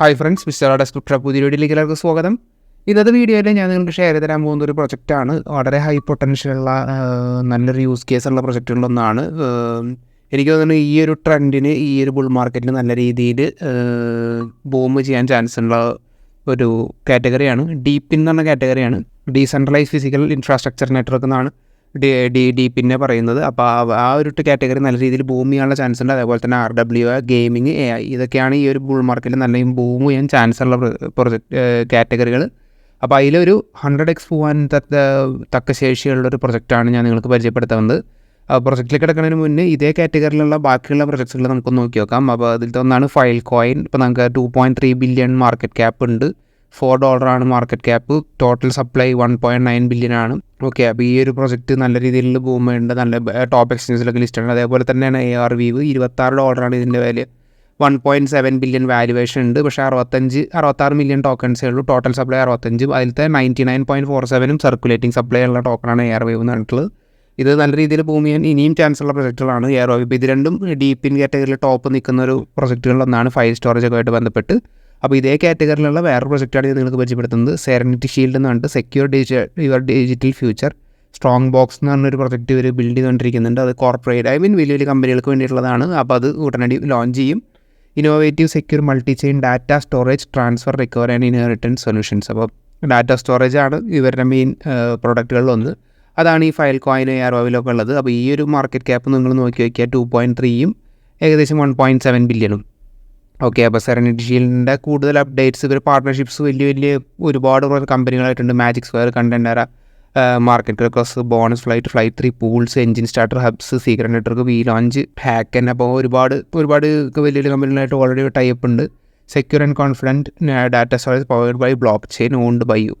Hi friends mister description പുതിയ വീഡിയോയിലേക്ക് എല്ലാവർക്കും സ്വാഗതം. ഇന്നത്തെ വീഡിയോയിൽ ഞാൻ നിങ്ങൾക്ക് ഷെയർ തരാൻ പോകുന്ന ഒരു പ്രൊജക്റ്റാണ് വളരെ ഹൈ പൊട്ടൻഷ്യൽ ഉള്ള നല്ലൊരു യൂസ് കേസുള്ള പ്രൊജക്റ്റുകളിലൊന്നാണ് എനിക്ക് തോന്നുന്നു ഈ ഒരു ട്രെൻഡിന് ഈ ഒരു ബുൾ മാർക്കറ്റിന് നല്ല രീതിയിൽ ബൂം ചെയ്യാൻ ചാൻസ് ഉള്ള ഒരു കാറ്റഗറിയാണ് ഡീപ്പിൻ എന്ന് പറഞ്ഞ കാറ്റഗറിയാണ് ഡീസെൻട്രലൈസ് ഫിസിക്കൽ ഇൻഫ്രാസ്ട്രക്ചർ നെറ്റ്വർക്ക് എന്നാണ്. ഡി ഡി പിന്നെ പറയുന്നത്. അപ്പോൾ ആ- ഒരു കാറ്റഗറി നല്ല രീതിയിൽ ബൂം ചെയ്യാനുള്ള ചാൻസ് ഉണ്ട്. അതേപോലെ തന്നെ R W gaming A I ഇതൊക്കെയാണ് ഈ ഒരു ബുൾ മാർക്കറ്റിൽ നല്ല ബൂം ചെയ്യാൻ ചാൻസ് ഉള്ള പ്രൊജക്ട് കാറ്റഗറികൾ അപ്പോൾ അതിലൊരു ഹൺഡ്രഡ് എക്സ് പോകാൻ തക്ക തക്ക ശേഷിയുള്ളൊരു പ്രൊജക്റ്റാണ് ഞാൻ നിങ്ങൾക്ക് പരിചയപ്പെടുത്തുന്നത് പ്രൊജക്റ്റിൽ കിടക്കുന്നതിന് മുന്നേ ഇതേ കാറ്റഗറിയിലുള്ള ബാക്കിയുള്ള പ്രൊജക്ട്സുകൾ നമുക്ക് നോക്കി നോക്കാം. അപ്പോൾ അതിലത്തെ ഒന്നാണ് ഫയൽ കോയിൻ ഇപ്പോൾ നമുക്ക് two point three billion market cap ഉണ്ട്. ഫോർ ഡോളറാണ് market cap total supply one point nine billion ആണ്. ഓക്കെ അപ്പോൾ ഈ ഒരു പ്രൊജക്റ്റ് നല്ല രീതിയിൽ പോകുമ്പോഴുണ്ട് നല്ല ടോപ്പ് എക്സ്ചേഞ്ചിലൊക്കെ ലിസ്റ്റ് ആണ് അതേപോലെ തന്നെയാണ് എ ആർ വിവ് ഇരുപത്താറ് ഡോളറാണ് ഇതിന്റെ value one point seven billion valuation ഉണ്ട്. പക്ഷേ അറുപത്തഞ്ച് അറുപത്താറ് മില്യൺ ടോക്കൺസേ ഉള്ളൂ. ടോട്ടൽ സപ്ലൈ അറുപത്തഞ്ചും. അതിലത്തെ നയന്റി നയൻ പോയിന്റ് ഫോർ സെവനും സർക്കുലേറ്റിംഗ് സപ്ലൈ ഉള്ള ടോക്കണാണ് എയർ വേവ് എന്ന് പറഞ്ഞിട്ടുള്ളത്. ഇത് നല്ല രീതിയിൽ ഭൂമി ചെയ്യാൻ ഇനിയും ചാൻസ് ഉള്ള പ്രൊജക്റ്റുകളാണ് എയർ വേവ് ഇത് രണ്ടും ഡീപ്പിൻ കാറ്റഗറിയിൽ ടോപ്പ് നിൽക്കുന്ന ഒരു പ്രൊജക്റ്റുകളിലൊന്നാണ് ഫയൽ സ്റ്റോറേജൊക്കെ ആയിട്ട് ബന്ധപ്പെട്ട്. അപ്പോൾ ഇതേ കാറ്റഗറിയിലുള്ള വേറെ പ്രൊജക്റ്റാണ് ഞാൻ നിങ്ങൾക്ക് പരിചയപ്പെടുത്തുന്നത്. സെറനിറ്റി ഷീൽഡ് എന്ന് പറഞ്ഞിട്ട് secure digital your digital future strong box എന്ന് പറഞ്ഞൊരു പ്രൊജക്റ്റ് ഇവർ ബിൽഡ് ചെയ്തുകൊണ്ടിരിക്കുന്നുണ്ട്. അത് കോർപ്പറേറ്റ് ഐ മീൻ വലിയ വലിയ കമ്പനികൾക്ക് വേണ്ടിയിട്ടുള്ളതാണ്. അപ്പോൾ അത് ഉടനടി ലോഞ്ച് ചെയ്യും. Innovative secure multi chain data storage transfer recover and inheritance solutions അപ്പോൾ ഡാറ്റ സ്റ്റോറേജ് ആണ് ഇവരുടെ മെയിൻ പ്രൊഡക്റ്റുകളിലൊന്ന് അതാണ് ഈ ഫയൽ കോയിൻ എയർ ഓയിലൊക്കെ ഉള്ളത്. അപ്പോൾ ഈ ഒരു മാർക്കറ്റ് ക്യാപ്പ് നിങ്ങൾ നോക്കി നോക്കിയാൽ ടു പോയിന്റ് ത്രീയും ഏകദേശം വൺ പോയിന്റ് സെവൻ ബില്യണും ഓക്കെ അപ്പോൾ സെറനിറ്റി ഷീൽഡിന്റെ കൂടുതൽ അപ്ഡേറ്റ്സ് ഇവർ പാർട്ട്ണർഷിപ്സ് വലിയ വലിയ ഒരുപാട് കമ്പനികളായിട്ടുണ്ട് magic square കണ്ടൻഡറ market cross bonus flight flight three pools engine starter hubs secret network we launch Hacken അപ്പോൾ ഒരുപാട് ഒരുപാട് വലിയ വലിയ കമ്പനികളായിട്ട് ഓൾറെഡി ടൈപ്പ് ഉണ്ട്. Secure and confident data storage powered by blockchain owned by you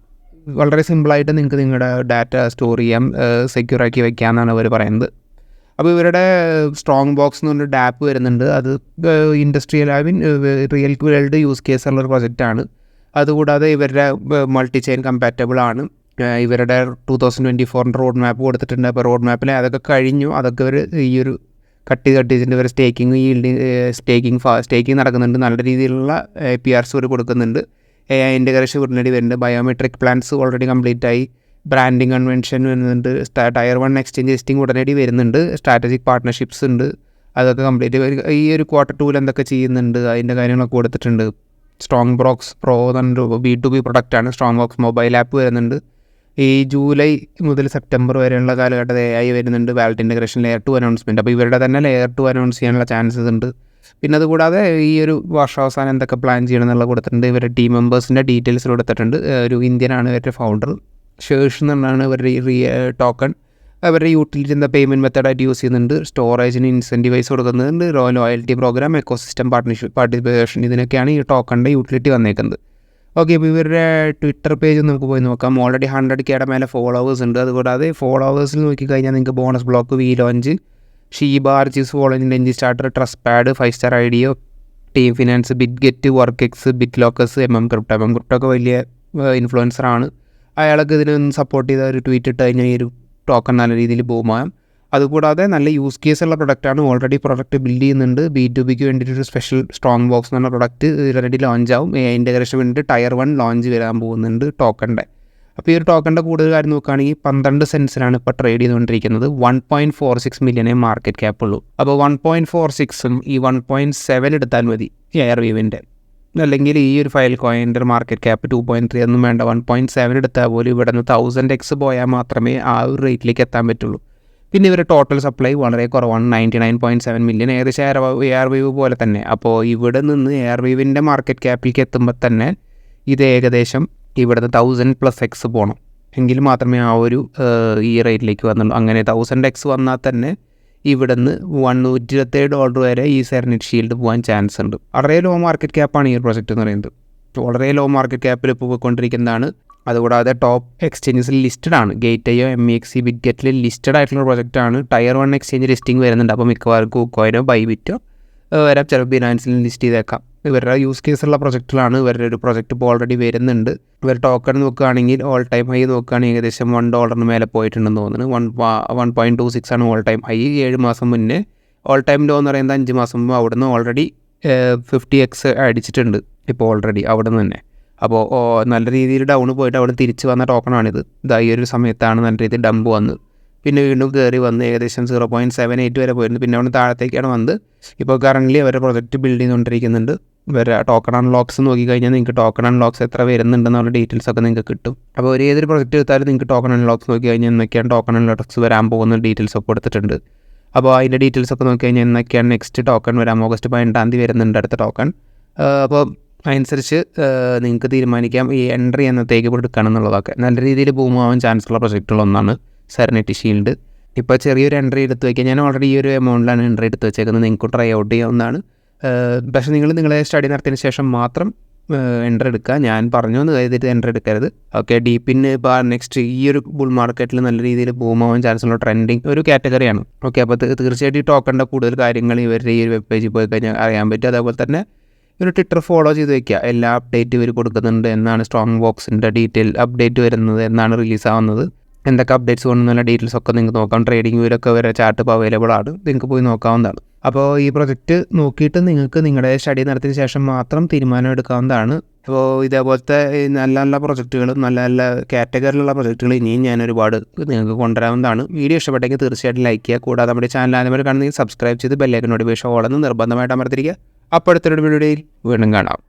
വളരെ സിമ്പിളായിട്ട് നിങ്ങൾക്ക് നിങ്ങളുടെ ഡാറ്റ സ്റ്റോർ ചെയ്യാം. സെക്യൂർ ആക്കി വയ്ക്കാമെന്നാണ് അവർ പറയുന്നത്. അപ്പോൾ ഇവരുടെ സ്ട്രോങ് ബോക്സ് എന്ന് പറഞ്ഞ ഡാപ്പ് വരുന്നുണ്ട്. അത് industrial I mean real world use case ഉള്ള ഒരു പ്രൊജക്റ്റാണ് അതുകൂടാതെ ഇവരുടെ മൾട്ടി ചെയിൻ കമ്പാറ്റബിൾ ആണ്. ഇവരുടെ ടു തൗസൻഡ് ട്വന്റി ഫോറിന്റെ റോഡ് മാപ്പ് കൊടുത്തിട്ടുണ്ട്. അപ്പോൾ റോഡ് മാപ്പിൽ അതൊക്കെ കഴിഞ്ഞു. അതൊക്കെ ഒരു ഈ ഒരു കട്ട് കട്ട് ചെയ്തിട്ട് ഇവർ സ്റ്റേക്കിംഗ് ഈൽഡിങ് സ്റ്റേക്കിംഗ് സ്റ്റേക്കിംഗ് നടക്കുന്നുണ്ട്. നല്ല രീതിയിലുള്ള പി ആർസ് ഇവർ കൊടുക്കുന്നുണ്ട്. എ ഐ ഇന്റഗ്രേഷൻ ഉടനടി വരുന്നുണ്ട്. ബയോമെട്രിക് പ്ലാൻസ് ഓൾറെഡി കംപ്ലീറ്റ് ആയി. ബ്രാൻഡിങ് കൺവെൻഷൻ വരുന്നുണ്ട്. ടയർ വൺ എക്സ്ചേഞ്ച് ലിസ്റ്റിംഗ് ഉടനടി വരുന്നുണ്ട്. സ്ട്രാറ്റജിക് പാർട്ട്ണർഷിപ്സ് ഉണ്ട്. അതൊക്കെ കംപ്ലീറ്റ് ഈ ഒരു ക്വാർട്ടർ ടൂവിൽ എന്തൊക്കെ ചെയ്യുന്നുണ്ട് അതിന്റെ കാര്യങ്ങളൊക്കെ കൊടുത്തിട്ടുണ്ട്. സ്ട്രോങ് ബ്രോക്സ് പ്രോ എന്നൊരു ബി ടു ബി പ്രൊഡക്റ്റാണ് സ്ട്രോങ് ബോക്സ് മൊബൈൽ ആപ്പ് വരുന്നുണ്ട്. ഈ ജൂലൈ മുതൽ സെപ്റ്റംബർ വരെയുള്ള കാലഘട്ടത്തിൽ എ ഐ വരുന്നുണ്ട്. Wallet integration layer two announcement അപ്പോൾ ഇവരുടെ തന്നെ ലെയർ ടു അനൗൺസ് ചെയ്യാനുള്ള ചാൻസസ് ഉണ്ട്. പിന്നെ അതുകൂടാതെ ഈ ഒരു വർഷാവസാനം എന്തൊക്കെ പ്ലാൻ ചെയ്യണം എന്നുള്ള കൊടുത്തിട്ടുണ്ട്. ഇവരുടെ ടീം മെമ്പേഴ്സിന്റെ ഡീറ്റെയിൽസ് കൊടുത്തിട്ടുണ്ട്. ഒരു ഇന്ത്യനാണ് ഇവരുടെ ഫൗണ്ടർ ഷേഴ്സ് എന്നാണ് അവരുടെ ഈ ടോക്കൺ അവരുടെ യൂട്ടിലിറ്റി എന്താ പേയ്മെന്റ് മെത്തേഡായിട്ട് യൂസ് ചെയ്യുന്നുണ്ട്. സ്റ്റോറേജിന് ഇൻസെന്റീവൈസ് കൊടുക്കുന്നുണ്ട്. Raw loyalty programme ecosystem partnership participation ഇതിനൊക്കെയാണ് ഈ ടോക്കണിന്റെ യൂട്ടിലിറ്റി വന്നേക്കുന്നത്. ഓക്കെ ഇപ്പോൾ ഇവരുടെ ട്വിറ്റർ പേജ് നമുക്ക് പോയി നോക്കാം. ഓൾറെഡി ഹൺഡ്രഡ് കേടെ മേലെ ഫോളോവേഴ്സ് ഉണ്ട്. അതുകൂടാതെ ഫോളോവേഴ്സിൽ നോക്കിക്കഴിഞ്ഞാൽ നിങ്ങൾക്ക് ബോണസ് ബ്ലോക്ക് വി ലോഞ്ച് ഷീബ ആർച്ചീസ് following engine starter trust pad five star ഐഡിയോ team finance Bitget work X bit locus M M crypto M M crypto ഒക്കെ വലിയ ഇൻഫ്ലുവൻസറാണ് അയാൾക്ക് ഇതിനൊന്ന് സപ്പോർട്ട് ചെയ്ത ഒരു ട്വീറ്റ് ഇട്ട് കഴിഞ്ഞാൽ ഈ ഒരു ടോക്കൺ നല്ല രീതിയിൽ ബൂമാകും അതുകൂടാതെ നല്ല യൂസ് കേസ് ഉള്ള പ്രൊഡക്റ്റാണ് ഓൾറെഡി പ്രൊഡക്റ്റ് ബിൽഡ് ചെയ്യുന്നുണ്ട്. ബി ടു ബിക്ക് വേണ്ടിയിട്ട് ഒരു സ്പെഷ്യൽ സ്ട്രോങ് ബോക്സ് എന്ന് പറഞ്ഞ പ്രൊഡക്റ്റ് ഓൾറെഡി ലോഞ്ച് ആവും. ഇന്റഗ്രേഷൻ വേണ്ടിയിട്ട് ടയർ വൺ ലോഞ്ച് വരാൻ പോകുന്നുണ്ട് ടോക്കണിന്റെ അപ്പോൾ ഈ ഒരു ടോക്കണിന്റെ കൂടുതൽ കാര്യം നോക്കുകയാണെങ്കിൽ പന്ത്രണ്ട് സെൻസിലാണ് ഇപ്പോൾ ട്രേഡ് ചെയ്തുകൊണ്ടിരിക്കുന്നത്. വൺ പോയിന്റ് ഫോർ സിക്സ് മില്യണേ മാർക്കറ്റ് ക്യാപ്പ് ഉള്ളൂ. അപ്പോൾ വൺ പോയിന്റ് ഫോർ സിക്സും ഈ വൺ പോയിന്റ് സെവൻ എടുത്താൽ മതി എയർ വീവിന്റെ അല്ലെങ്കിൽ ഈ ഒരു ഫയൽ കോയിന്റെ market cap two point three ഒന്നും വേണ്ട. വൺ പോയിന്റ് സെവൻ എടുത്താൽ പോലും ഇവിടെ നിന്ന് തൗസൻഡ് എക്സ് പോയാൽ മാത്രമേ ആ ഒരു റേറ്റിലേക്ക് എത്താൻ പറ്റുള്ളൂ. പിന്നെ ഇവരുടെ ടോട്ടൽ സപ്ലൈ വളരെ കുറവാണ്. Ninety nine point seven million ഏകദേശം എയർ എയർ വേവ് പോലെ തന്നെ. അപ്പോൾ ഇവിടെ നിന്ന് എയർ വേവിന്റെ മാർക്കറ്റ് ക്യാപ്പിലേക്ക് എത്തുമ്പോൾ തന്നെ ഇത് ഏകദേശം ഇവിടുന്ന് തൗസൻഡ് പ്ലസ് എക്സ് പോകണം എങ്കിൽ മാത്രമേ ആ ഒരു ഈ റേറ്റിലേക്ക് വന്നുള്ളൂ. അങ്ങനെ തൗസൻഡ് എക്സ് വന്നാൽ തന്നെ ഇവിടുന്ന് നൂറ്റി ഇരുപത്തേഴ് ഡോളർ വരെ ഈ സെറനിറ്റ് ഷീൽഡ് പോകാൻ ചാൻസ് ഉണ്ട്. വളരെ ലോ മാർക്കറ്റ് ക്യാപ്പാണ് ഈ പ്രൊജക്റ്റ് എന്ന് പറയുന്നത്. വളരെ ലോ മാർക്കറ്റ് ക്യാപ്പിൽ പോയിക്കൊണ്ടിരിക്കുന്നതാണ്. അതുകൂടാതെ ടോപ്പ് എക്സ്ചേഞ്ചസിൽ ലിസ്റ്റഡ് ആണ്. Gate io M X C bit ഗെറ്റിൽ ലിസ്റ്റഡ് ആയിട്ടുള്ള പ്രൊജക്റ്റ് ആണ്. ടയർ വൺ എക്സ്ചേഞ്ച് ലിസ്റ്റിംഗ് വരുന്നുണ്ട്. അപ്പോൾ മിക്കവാറും കോയിനോ ബൈബിറ്റോ വരാം ചിലപ്പോൾ ബിനാൻസിൽ ലിസ്റ്റ് ചെയ്തേക്കാം. ഇവരുടെ യൂസ് കേസുള്ള പ്രൊജക്റ്റിലാണ് ഇവരുടെ ഒരു പ്രൊജക്റ്റ് ഇപ്പോൾ ഓൾറെഡി വരുന്നുണ്ട്. ഇവർ ടോക്കൺ നോക്കുകയാണെങ്കിൽ ഓൾ ടൈം ഹൈ നോക്കുകയാണെങ്കിൽ ഏകദേശം വൺ ഡോളറിന് മേലെ പോയിട്ടുണ്ടെന്ന് തോന്നുന്നു. One one point two six ആണ് ഓൾ ടൈം ഹൈ ഏഴ് മാസം മുന്നേ ഓൾ ടൈം ലോ എന്ന് പറയുന്നത് അഞ്ച് മാസം മുമ്പ് അവിടുന്ന് ഓൾറെഡി ഫിഫ്റ്റി എക്സ് അടിച്ചിട്ടുണ്ട് ഇപ്പോൾ ഓൾറെഡി അവിടെ നിന്ന് തന്നെ അപ്പോൾ നല്ല രീതിയിൽ ഡൗൺ പോയിട്ട് അവിടെ തിരിച്ച് വന്ന ടോക്കണാണിത് ഇതാ ഈ ഒരു സമയത്താണ് നല്ല രീതിയിൽ ഡംപ് വന്ന് പിന്നെ വീണ്ടും കയറി വന്ന് ഏകദേശം സീറോ പോയിന്റ് സെവൻ എയ്റ്റ് വരെ പോയിരുന്നു. പിന്നെ അവിടെ താഴത്തേക്കാണ് വന്ന് ഇപ്പോൾ കറന്റ് അവരുടെ പ്രൊജക്റ്റ് ബിൽഡ് ചെയ്തുകൊണ്ടിരിക്കുന്നുണ്ട്. ഇവരുടെ ടോക്കൺ അൺലോക്സ് നോക്കിക്കഴിഞ്ഞാൽ നിങ്ങൾക്ക് ടോക്കൺ അൺലോക്സ് എത്ര വരുന്നുണ്ടെന്നുള്ള ഡീറ്റെയിൽസ് ഒക്കെ നിങ്ങൾക്ക് കിട്ടും. അപ്പോൾ ഒരു ഏതൊരു പ്രൊജക്റ്റ് എടുത്താലും നിങ്ങൾക്ക് ടോക്കൺ അൺലോക്സ് നോക്കി കഴിഞ്ഞാൽ എന്നൊക്കെയാണ് ടോക്കൺ അൺലോക്സ് വരാൻ പോകുന്ന ഡീറ്റെയിൽസ് ഒക്കെ കൊടുത്തിട്ടുണ്ട്. അപ്പോൾ അതിന്റെ ഡീറ്റെയിൽസ് ഒക്കെ നോക്കി കഴിഞ്ഞാൽ എന്നൊക്കെയാണ് നെക്സ്റ്റ് ടോക്കൺ വരാം ഓഗസ്റ്റ് പതിനെട്ടാം തീയതി വരുന്നുണ്ട് അടുത്ത ടോക്കൺ അപ്പോൾ അതനുസരിച്ച് നിങ്ങൾക്ക് തീരുമാനിക്കാം ഈ എൻട്രി എന്നത്തേക്ക് കൊടുക്കണം എന്നുള്ളതൊക്കെ. നല്ല രീതിയിൽ ഭൂമാവാൻ ചാൻസ് ഉള്ള പ്രൊജക്റ്റുകളൊന്നാണ് സെറനിറ്റി ഷീൽഡ് ഇപ്പോൾ ചെറിയൊരു എൻട്രി എടുത്ത് വയ്ക്കുക ഞാൻ ഓൾറെഡി ഈ ഒരു എമൗണ്ടിലാണ് എൻട്രി എടുത്ത് വെച്ചേക്കുന്നത്. നിങ്ങൾക്ക് ട്രൈ ഔട്ട് ചെയ്യാവുന്നതാണ്. പക്ഷേ നിങ്ങൾ നിങ്ങളെ സ്റ്റഡി നടത്തിയതിന് ശേഷം മാത്രം എന്റർ എടുക്കുക. ഞാൻ പറഞ്ഞു എന്ന് കരുതിയിട്ട് എന്റർ എടുക്കരുത്. ഓക്കെ ഡീപ്പിന് ഇപ്പോൾ നെക്സ്റ്റ് ഈ ഒരു ബുൾ മാർക്കറ്റിൽ നല്ല രീതിയിൽ ബൂമാവാൻ ചാൻസ് ഉള്ള ട്രെൻഡിങ് ഒരു കാറ്റഗറിയാണ് ഓക്കെ അപ്പോൾ തീർച്ചയായിട്ടും ഈ ടോക്കണിന്റെ കൂടുതൽ കാര്യങ്ങൾ ഇവരുടെ ഈ ഒരു വെബ് പേജിൽ പോയി കഴിഞ്ഞാൽ അറിയാൻ പറ്റും. അതേപോലെ തന്നെ ഒരു ട്വിറ്റർ ഫോളോ ചെയ്ത് വെക്കുക. എല്ലാ അപ്ഡേറ്റ് ഇവർ കൊടുക്കുന്നുണ്ട് എന്നാണ് സ്ട്രോങ് ബോക്സിന്റെ ഡീറ്റെയിൽ അപ്ഡേറ്റ് വരുന്നത് എന്നാണ് റിലീസ് ആവുന്നത്. എന്തൊക്കെ അപ്ഡേറ്റ്സ് കൊണ്ടുവന്നുള്ള ഡീറ്റെയിൽസ് ഒക്കെ നിങ്ങൾക്ക് നോക്കാം. ട്രേഡിംഗ് വ്യൂലൊക്കെ വരെ ചാർട്ട് ഇപ്പോൾ അവൈലബിൾ ആണ്. നിങ്ങൾക്ക് പോയി നോക്കാവുന്നതാണ്. അപ്പോൾ ഈ പ്രൊജക്റ്റ് നോക്കിയിട്ട് നിങ്ങൾക്ക് നിങ്ങളുടെ സ്റ്റഡി നടത്തിയ ശേഷം മാത്രം തീരുമാനം എടുക്കാവുന്നതാണ്. അപ്പോൾ ഇതേപോലത്തെ നല്ല നല്ല പ്രൊജക്റ്റുകളും നല്ല നല്ല കാറ്റഗറിയിലുള്ള പ്രൊജക്റ്റുകൾ ഇനിയും ഞാൻ ഒരുപാട് നിങ്ങൾക്ക് കൊണ്ടുവരാവുന്നതാണ്. വീഡിയോ ഇഷ്ടപ്പെട്ടെങ്കിൽ തീർച്ചയായിട്ടും ലൈക്ക് ചെയ്യുക. കൂടാതെ നമ്മുടെ ചാനൽ ആദ്യമായിട്ട് കാണുന്നെങ്കിൽ സബ്സ്ക്രൈബ് ചെയ്ത് ബെല്ലൈക്കൻ നോട്ടിഫിക്കേഷൻ ഓളെന്ന് നിർബന്ധമായിട്ട് അമർത്തിരിക്കുക അപ്പോഴത്തെ വീഡിയോയിൽ വീണ്ടും കാണാം.